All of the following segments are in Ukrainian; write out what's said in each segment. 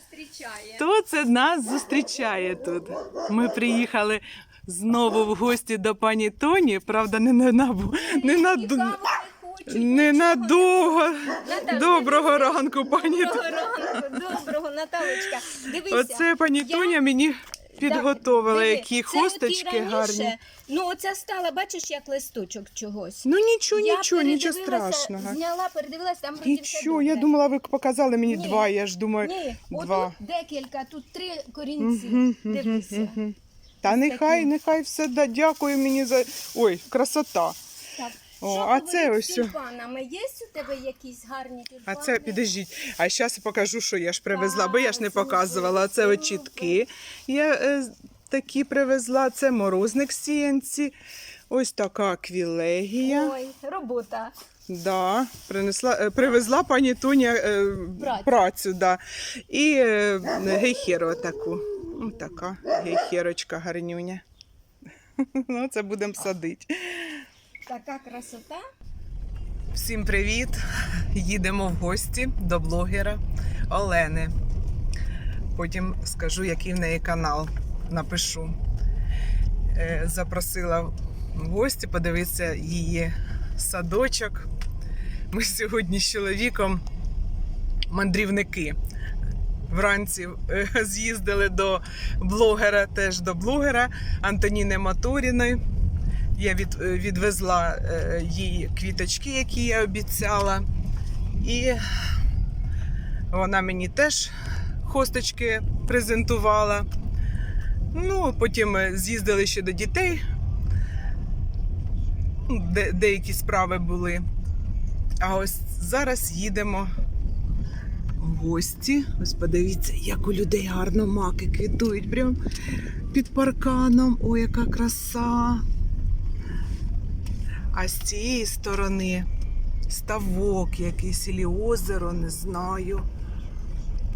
зустрічає. Хто це нас зустрічає тут? Ми приїхали знову в гості до пані Тоні. Правда, не на набу, не на не. Доброго ранку, пані Тоні. Доброго ранку, доброго, Наталочка. Дивися. Оце пані я- Тоня мені підготовила, Диви, які це хусточки раніше, гарні. Ну, оця стала, бачиш, як листочок чогось. Ну нічого, нічого, нічого передивилася, страшного. Зняла, передивилася, там вроді все Нічого, я думала, ви показали мені Ні. два, я ж думаю. Ні, два. отут декілька, тут три корінці. Мгм, мгм, Дивися. мгм. Та нехай, нехай все да, дякую мені за. Ой, красота. Так. О, Що а це ось з тюльпанами? Є у тебе якісь гарні А це підождіть. А зараз покажу, що я ж привезла, бо я ж не показувала. Це супер, очітки. Я е, такі привезла. Це морозник сіянці. Ось така квілегія. Ой, робота. Да, принесла, е, привезла пані Тоня е, Працю. працю. Да. І е, гейхеру таку. Така гейхерочка гарнюня. Ну, це будемо садити. Така красота. Всім привіт! Їдемо в гості до блогера Олени. Потім скажу, який в неї канал. Напишу. Е, Запросила в гості подивитися її садочок. Ми сьогодні з чоловіком мандрівники. Вранці е, з'їздили до блогера, теж до блогера Антоніни Моторіної. Я від, е, відвезла е, їй квіточки, які я обіцяла. І вона мені теж хосточки презентувала. Ну, потім з'їздили ще до дітей. Ну, Де, деякі справи були. А ось зараз їдемо в гості. Ось подивіться, як у людей гарно маки квітують. Прям під парканом. Ой, яка краса! А з цієї сторони ставок якийсь і озеро, не знаю.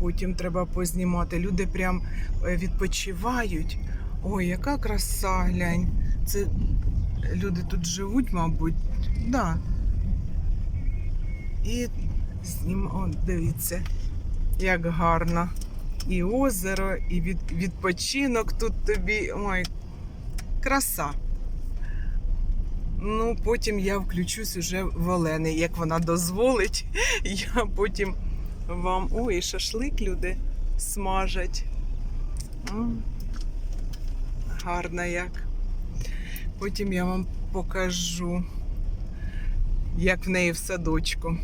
Потім треба познімати. Люди прям е, відпочивають. Ой, яка краса, глянь. Це люди тут живуть, мабуть. Да. І знім... О, дивіться, як гарно. І озеро, і від... відпочинок тут тобі. Ой, краса. Ну, потім я включусь уже в Олени, як вона дозволить. Я потім вам. Ой, шашлик люди смажать. М, Гарно як. Потім я вам покажу, як в неї в садочку.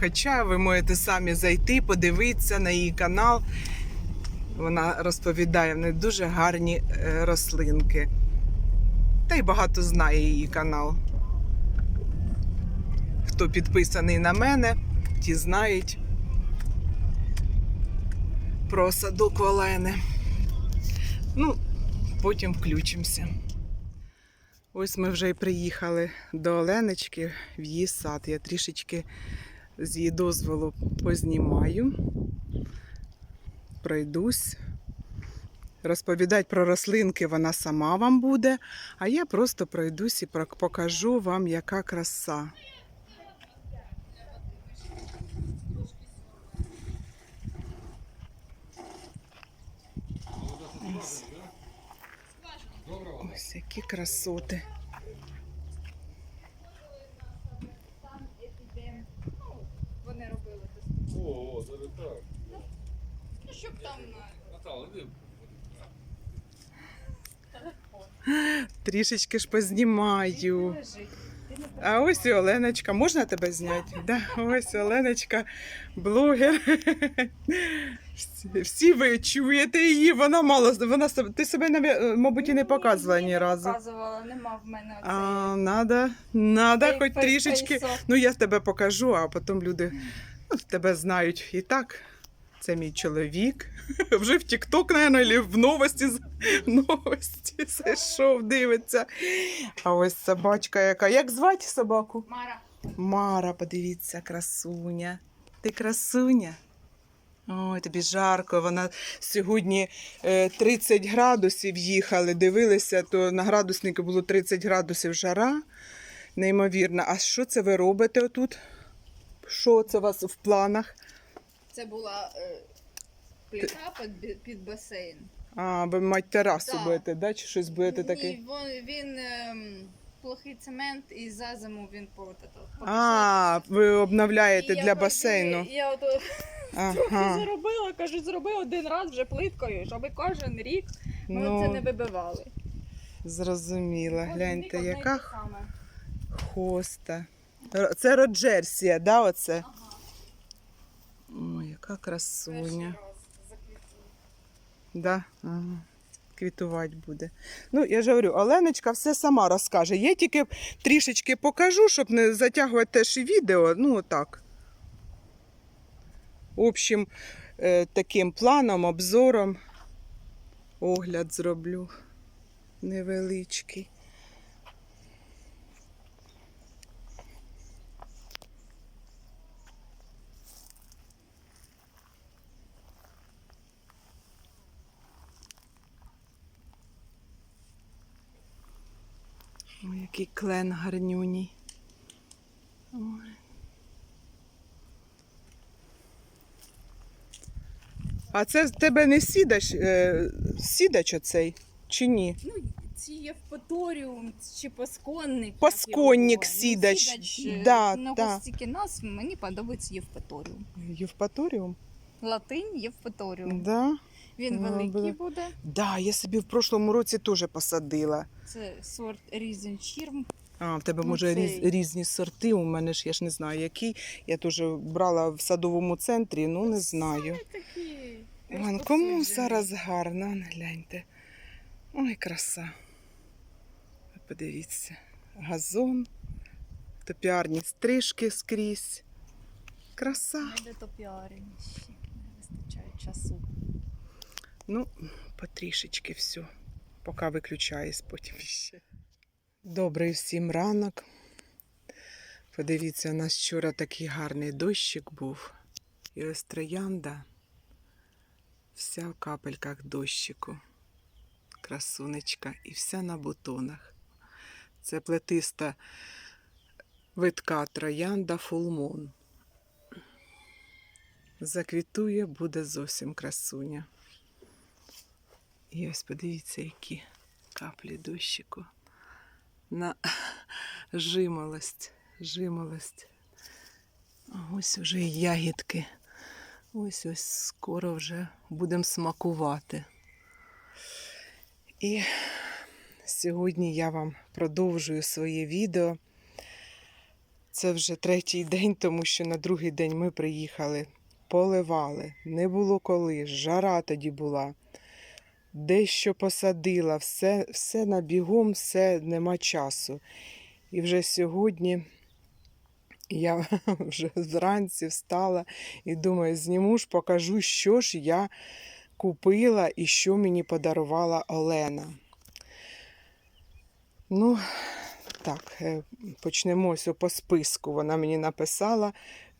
Хоча ви можете самі зайти, подивитися на її канал. Вона розповідає, в неї дуже гарні е, рослинки. Та й багато знає її канал. Хто підписаний на мене, ті знають про садок Олени. Ну, потім включимося. Ось ми вже й приїхали до Оленочки в її сад. Я трішечки з її дозволу познімаю, пройдусь. Розповідати про рослинки вона сама вам буде, а я просто пройдусь і покажу вам, яка краса. Ось. Ось які красоти. Вони робили О, о, зараз так. Ну, щоб там Наталя, іди. Трішечки ж познімаю. А ось і Оленочка. Можна тебе зняти? Да, ось Оленочка, блогер. Всі- ви чуєте її, вона мало. Вона ти себе, мабуть, і не показувала ні разу. Показувала, нема в мене. А, надо, надо хоч трішечки. Ну, я тебе покажу, а потім люди ну, тебе знають і так. Це мій чоловік. Вже в Тік-Ток, мабуть, в новості, новості зайшов, дивиться. А ось собачка яка. Як звати собаку? Мара. Мара, подивіться, красуня. Ти красуня. Ой, тобі жарко. Вона сьогодні е, 30 градусів їхали, дивилися, то на градуснику було 30 градусів жара. Неймовірно. А що це ви робите отут? Що це у вас в планах? Це була е, плита під, під басейн. А, ви мать терасу Так. будете, да? Чи щось будете Ні, таке? він, він ем, плохий цемент і за зиму він по, от, А, ви обновляєте для басейну. Я от Ага. заробила, кажу, зроби один раз вже плиткою, щоб кожен рік ми Ну, це не вибивали. зрозуміла. Кожен Гляньте, одне й яка саме. хоста. Р- Це Роджерсія, да, оце? Ага, яка красуня. Да? Ага. Квітувати буде. Ну, я ж говорю, Оленочка все сама розкаже. Я тільки трішечки покажу, щоб не затягувати теж і відео. Ну, отак. Общим е, таким планом, обзором огляд зроблю невеличкий. Ой, який клен гарнюній. Ой. А це в тебе не сідач, е, сідач оцей, чи ні? Ну, чи Євпаторіум, чи Пасконник. Пасконник. Ну, сідач, сідач, е, да, ну, да. ось тільки нас, мені подобається Євпаторіум. Євпаторіум? Латинь Євпаторіум. Да. Він великий буде. буде. Да, я собі в прошлому році теж посадила. Це сорт Різенчірм. А, в тебе Ну, може різ, різні сорти. У мене ж я ж не знаю, які. Я теж брала в садовому центрі, ну не знаю. Вон, кому зараз гарно, гляньте. Ой, краса. Подивіться. Газон, топіарні стрижки скрізь. Краса. Де то піарені ще не вистачає часу. Ну, потрішечки все. Поки виключаюсь, потім ще. Добрий всім ранок. Подивіться, у нас вчора такий гарний дощик був. І ось троянда. Вся в капельках дощику. Красунечка. І вся на бутонах. Це плетиста витка троянда фулмон. Заквітує, буде зовсім красуня. І ось подивіться, які каплі дощику. На жимолость, жимолость. Ось вже і ягідки. Ось ось скоро вже будемо смакувати. І сьогодні я вам продовжую своє відео. Це вже третій день, тому що на другий день ми приїхали, поливали. Не було коли, жара тоді була дещо посадила, все, все на все нема часу. І вже сьогодні я вже вранці встала і думаю, зніму ж, покажу, що ж я купила і що мені подарувала Олена. Ну, так, е, почнемо ось по списку. Вона мені написала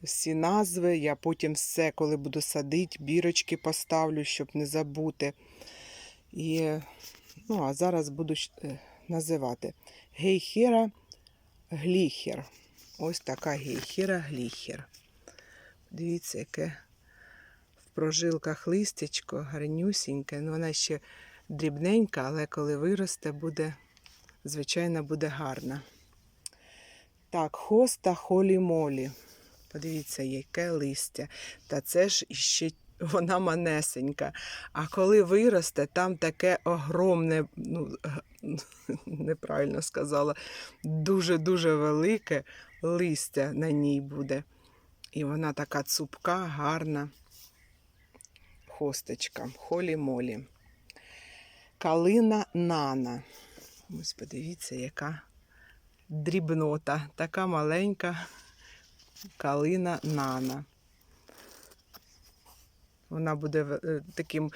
всі назви. Я потім все, коли буду садити, бірочки поставлю, щоб не забути. І, ну, а зараз буду е, називати гейхера гліхер. Ось така гейхера гліхер. Дивіться, яке в прожилках листячко, гарнюсіньке. Ну, вона ще дрібненька, але коли виросте, буде, звичайно, буде гарна. Так, хоста холі-молі. Подивіться, яке листя. Та це ж іще вона манесенька. А коли виросте, там таке огромне, ну, неправильно сказала, дуже-дуже велике листя на ній буде. І вона така цупка, гарна хосточка, холі-молі. Калина нана. Ось подивіться, яка дрібнота, така маленька калина нана. Вона буде е, таким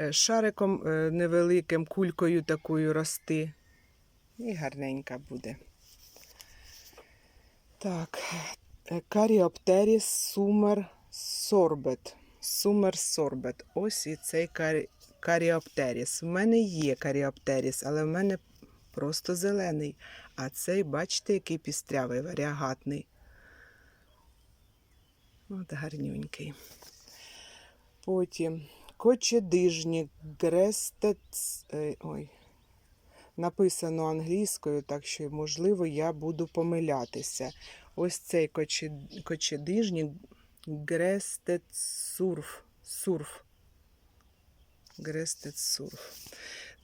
е, шариком е, невеликим, кулькою такою рости. І гарненька буде. Так, Каріоптеріс сумер сорбет. Сумер сорбет. Ось і цей карі... каріоптеріс. У мене є каріоптеріс, але в мене просто зелений. А цей, бачите, який пістрявий, варіагатний. От гарнюнький. Потім кочедижні грестец. е, Ой. Написано англійською, так що, можливо, я буду помилятися. Ось цей коче- кочедижні грестецурф. Сурф. Грестецурф.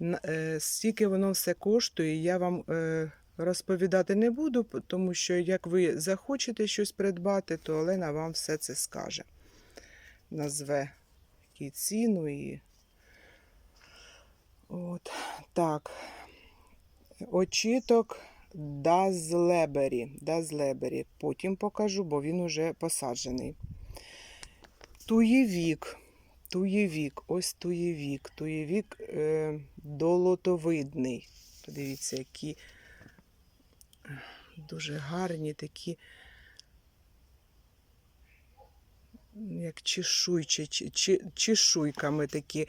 Е, Скільки воно все коштує, я вам е, розповідати не буду, тому що як ви захочете щось придбати, то Олена вам все це скаже. Назве і ціну, і. От. Так. Очіток Дазлебері. Дазлебері. Потім покажу, бо він уже посаджений. Туєвік. Туєвік. Ось туєвік. Туєвік е, долотовидний. Подивіться, які дуже гарні такі. Як чешуйчі, чешуйками такі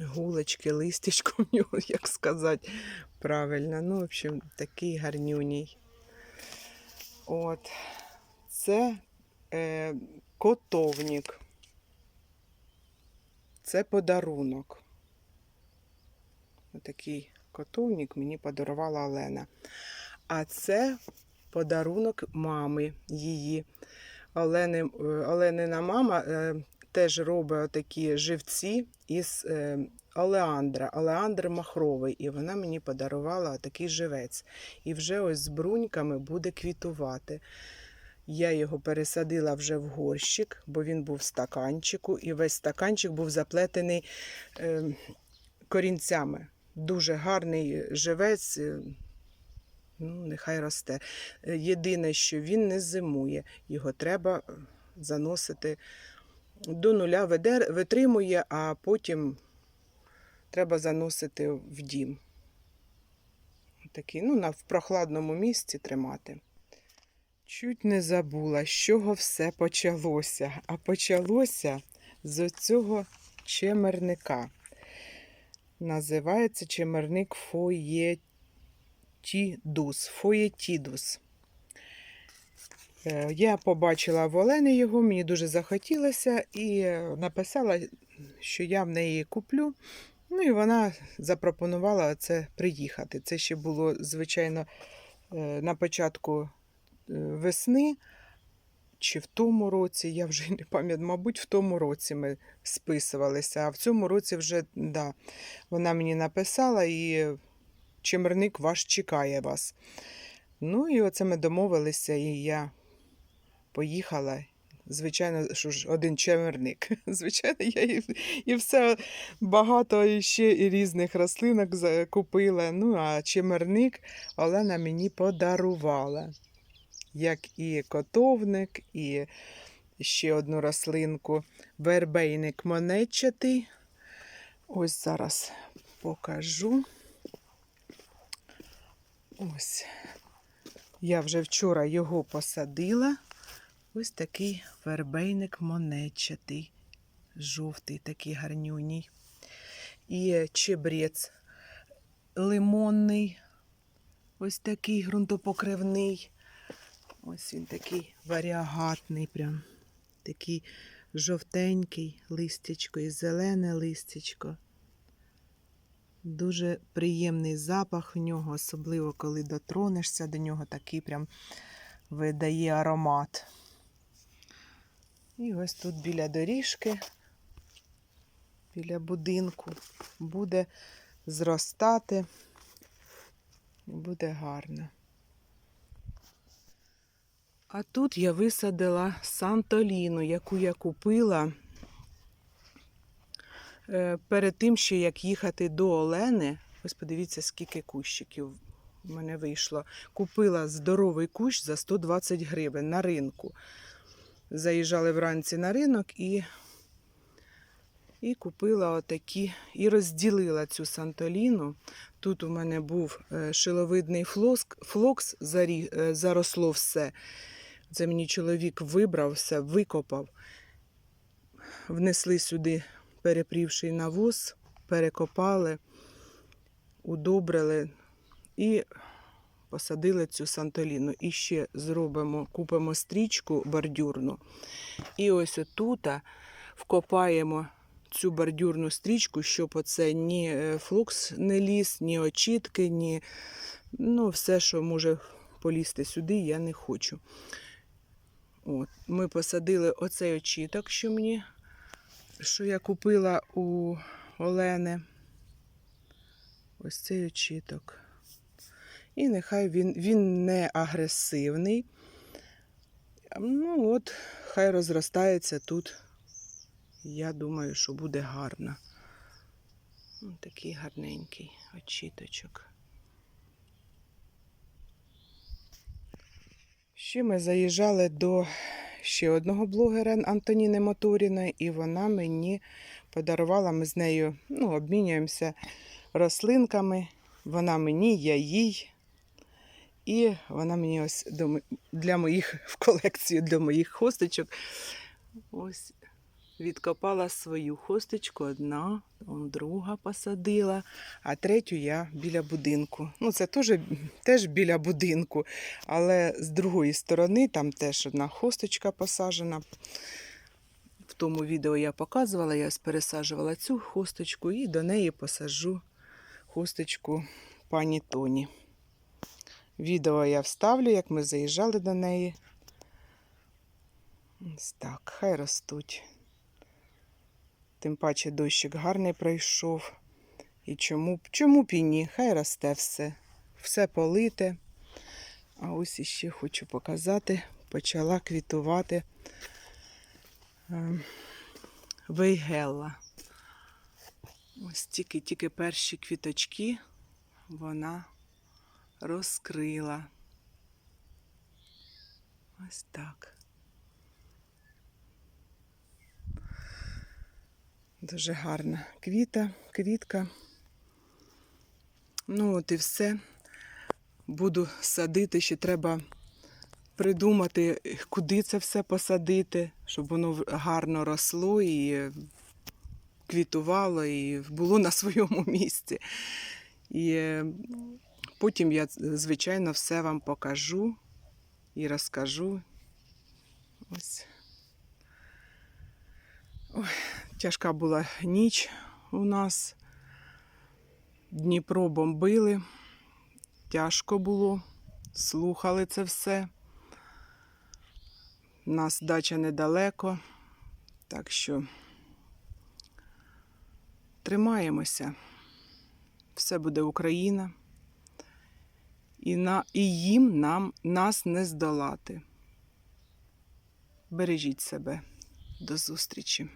гулочки, листячко в нього, як сказати правильно. Ну, в общем, такий гарнюній. От. Це е, котовник. Це подарунок. Отакий котовник мені подарувала Олена. А це подарунок мами її. Олени, е, Оленина мама е, теж робить такі живці із е, олеандра, олеандр махровий. І вона мені подарувала такий живець. І вже ось з бруньками буде квітувати. Я його пересадила вже в горщик, бо він був в стаканчику, і весь стаканчик був заплетений корінцями. Дуже гарний живець. Ну, нехай росте. Е, Єдине, що він не зимує, його треба е, заносити до нуля, витримує, а потім треба заносити в дім. Такий, ну, на, в прохладному місці тримати. Чуть не забула, з чого все почалося. А почалося з цього чемерника. Називається чемерник фоєтідус. Фоєтідус. Е, Я побачила в Олени його, мені дуже захотілося, і написала, що я в неї куплю. Ну і вона запропонувала це приїхати. Це ще було, звичайно, е, на початку е, весни. Чи в тому році, я вже не пам'ятаю, мабуть, в тому році ми списувалися, а в цьому році вже да, вона мені написала, і чимерник ваш чекає вас. Ну і оце ми домовилися, і я поїхала. Звичайно, що ж один чемерник. Звичайно, я і, і все багато ще і різних рослинок купила. Ну, а чемерник Олена мені подарувала. Як і котовник, і ще одну рослинку. Вербейник монетчатий. Ось зараз покажу. Ось. Я вже вчора його посадила. Ось такий вербейник монетчатий. Жовтий, такий гарнюній. І чебрець лимонний. Ось такий ґрунтопокривний. Ось він такий варіагатний, прям такий жовтенький листячко і зелене листячко. Дуже приємний запах в нього, особливо коли дотронешся до нього, такий прям видає аромат. І ось тут біля доріжки, біля будинку, буде зростати і буде гарно. А тут я висадила Сантоліну, яку я купила перед тим, ще як їхати до Олени. Ось подивіться, скільки кущиків в мене вийшло. Купила здоровий кущ за 120 гривень на ринку. Заїжджали вранці на ринок і, і купила отакі, і розділила цю Сантоліну. Тут у мене був е, шиловидний флокс, е, заросло все. Це мені чоловік вибрав все, викопав. Внесли сюди перепрівший навоз, перекопали, удобрили і посадили цю сантоліну. І ще зробимо, купимо стрічку бордюрну. І ось отут вкопаємо цю бордюрну стрічку, щоб оце ні е, флукс не ліз, ні очітки, ні ну, все, що може полізти сюди, я не хочу. От. Ми посадили оцей очіток, що мені, що я купила у Олени. Ось цей очіток. І нехай він, він не агресивний. Ну от, хай розростається тут. Я думаю, що буде гарно. Ось такий гарненький очіточок. Ще ми заїжджали до ще одного блогера Антоніни Моторіної, і вона мені подарувала, ми з нею ну, обмінюємося рослинками. Вона мені, я їй. І вона мені ось для моїх в колекцію для моїх хосточок. Ось відкопала свою хосточку, одна, друга посадила, а третю я біля будинку. Ну, це теж, теж біля будинку, але з другої сторони там теж одна хосточка посаджена. В тому відео я показувала, я пересаджувала цю хосточку і до неї посаджу хосточку пані Тоні. Відео я вставлю, як ми заїжджали до неї. Ось так, хай ростуть. Тим паче дощик гарний пройшов. І чому, чому б і ні? Хай росте все. Все полите. А ось іще хочу показати. Почала квітувати ем, вейгелла. Ось тільки-тільки перші квіточки вона розкрила. Ось так. Дуже гарна квіта, квітка. Ну, от і все. Буду садити, ще треба придумати, куди це все посадити, щоб воно гарно росло і квітувало, і було на своєму місці. І е, потім я, звичайно, все вам покажу і розкажу. Ось. Ой, тяжка була ніч у нас. Дніпро бомбили. Тяжко було. Слухали це все. У нас дача недалеко. Так що тримаємося. Все буде Україна. І, на, і їм нам нас не здолати. Бережіть себе. До зустрічі.